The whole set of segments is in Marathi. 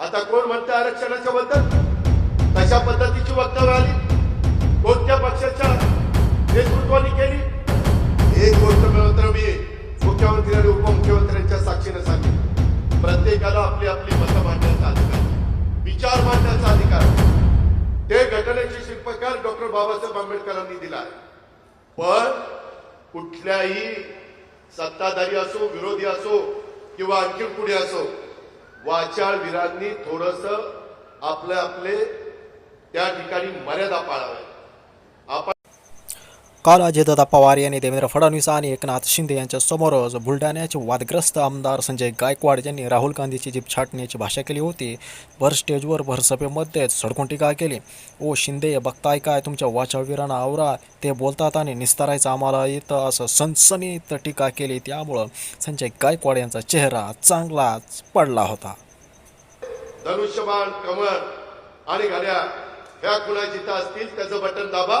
आता कोण म्हणतं आरक्षणाच्या बद्दल? कशा पद्धतीची वक्तव्य आली कोणत्या पक्षाच्या नेतृत्वाने केली? एक गोष्ट मिळवत्र मी मुख्यमंत्री आणि उपमुख्यमंत्र्यांच्या साक्षीने सांगितलं. प्रत्येकाला आपली आपली मतं मांडण्याचा अधिकार विचार मांडण्याचा अधिकार ते घटनेचे शिल्पकार डॉक्टर बाबासाहेब आंबेडकरांनी दिला आहे. पण कुठल्याही सत्ताधारी असो विरोधी असो किंवा आणखी पुढे असो वाचाळ वीरांनी थोडस आपले आपले त्या ठिकाणी मर्यादा पाळाव्या आपण काल अजयदादा पवार यांनी देवेंद्र फडणवीस आणि एकनाथ शिंदे यांच्यासमोरच बुलढाण्याचे वादग्रस्त आमदार संजय गायकवाड यांनी राहुल गांधीची जीप छाटण्याची भाषा केली होती. भर स्टेजवर भर सभेमध्येच सडकून टीका केली? ओ शिंदे बघताय काय तुमच्या वाचावीरांना आवरा? ते बोलतात आणि निस्तारायचं आम्हाला येतं असं सनसनीत टीका केली. त्यामुळं संजय गायकवाड यांचा चेहरा चांगलाच पडला होता. धनुष्यबाण कमर आणि घड्या ह्या कुणा जिथं असतील? त्याचं बटन दाबा.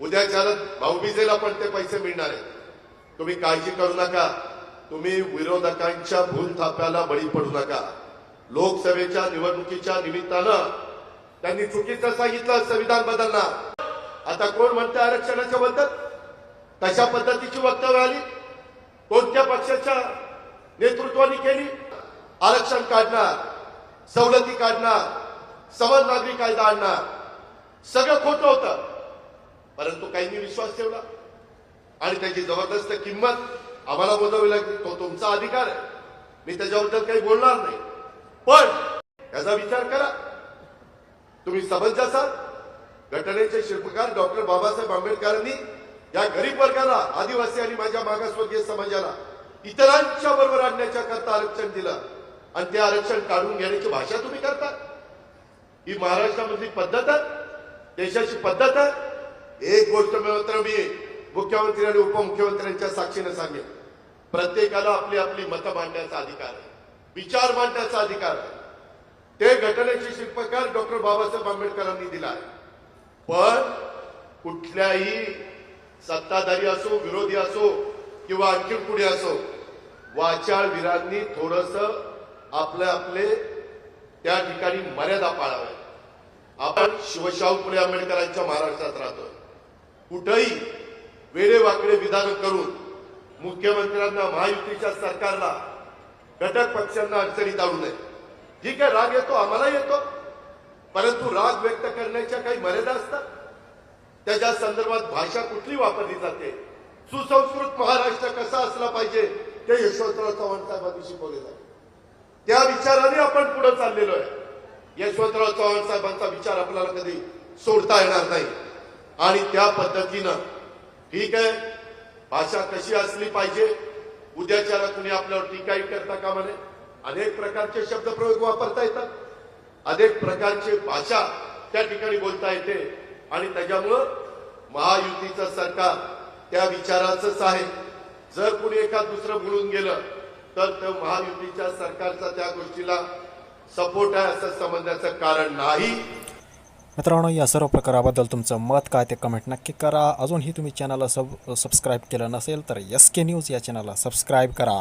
उद्याच्या भाऊबीजेला पण ते पैसे मिळणार आहेत. तुम्ही काळजी करू नका. तुम्ही विरोधकांच्या भूलथाप्याला बळी पडू नका. लोकसभेच्या निवडणुकीच्या निमित्तानं त्यांनी चुकीचं सांगितलं संविधान बदलणार. आता कोण म्हणते आरक्षणाच्या बद्दल? कशा पद्धतीची वक्तव्य आली? कोणत्या पक्षाच्या नेतृत्वाने केली? आरक्षण काढणार सवलती काढणार समज नागरी कायदा आणणार. सगळं खोटं होतं. परंतु काहींनी विश्वास ठेवला. आणि त्याची जबरदस्त किंमत आम्हाला मोजावी लागली. तो तुमचा अधिकार आहे. मी त्याच्याबद्दल काही बोलणार नाही. पण याचा विचार करा. तुम्ही समज असाल. घटनेचे शिल्पकार डॉक्टर बाबासाहेब आंबेडकरांनी या गरीब वर्गाला आदिवासी आणि माझ्या मागासवर्गीय समाजाला इतरांच्या बरोबर आणण्याच्या करता आरक्षण दिलं. आणि ते आरक्षण काढून घेण्याची भाषा तुम्ही करता. ही महाराष्ट्रामधली पद्धत आहे. देशाची पद्धत आहे. एक गोष्ट मात्र मी मुख्यमंत्री आणि उपमुख्यमंत्र्यांच्या साक्षीने सांगेन. प्रत्येकाला आपली आपली मतं मांडण्याचा अधिकार आहे. विचार मांडण्याचा अधिकार आहे. ते घटनेचे शिल्पकार डॉक्टर बाबासाहेब आंबेडकरांनी दिला आहे. पण कुठल्याही सत्ताधारी असो विरोधी असो किंवा आणखी पुढे असो वाचाळवीरांनी थोडस आपले आपले त्या ठिकाणी मर्यादा पाळाव्या आपण शिवशाहू फुले आंबेडकरांच्या महाराष्ट्रात राहतोय. कुठंही वेडेवाकडे विधान करून मुख्यमंत्र्यांना महायुतीच्या सरकारला घटक पक्षांना अडचणीत आणू नये. ठीक आहे राग येतो आम्हाला येतो. परंतु राग व्यक्त करण्याच्या काही मर्यादा असतात. त्याच्या संदर्भात भाषा कुठली वापरली जाते? सुसंस्कृत महाराष्ट्र कसा असला पाहिजे? ते यशवंतराव चव्हाण साहेबांनी शिकवले जाते. त्या विचाराने आपण पुढे चाललेलो आहे. यशवंतराव चव्हाण साहेबांचा विचार आपल्याला कधी सोडता येणार नाही. आणि त्या पद्धतीनं ठीक आहे? भाषा कशी असली पाहिजे? उद्याच्याला कुणी आपल्यावर टीकाही करता का म्हणे? अनेक प्रकारचे शब्दप्रयोग वापरता येतात. अनेक प्रकारचे भाषा त्या ठिकाणी बोलता येते. आणि त्याच्यामुळं महायुतीचं सरकार त्या विचाराचंच आहे. जर कुणी एखाद दुसरं बोलून गेलं तर त्या महायुतीच्या सरकारचा त्या गोष्टीला सपोर्ट आहे असं समजण्याचं कारण नाही. मित्रांनो या सर्व प्रकाराबद्दल तुमचं मत काय ते कमेंट नक्की करा. अजूनही तुम्ही चॅनलला सब सबस्क्राईब केलं नसेल तर एस के न्यूज या चॅनलला सबस्क्राईब करा.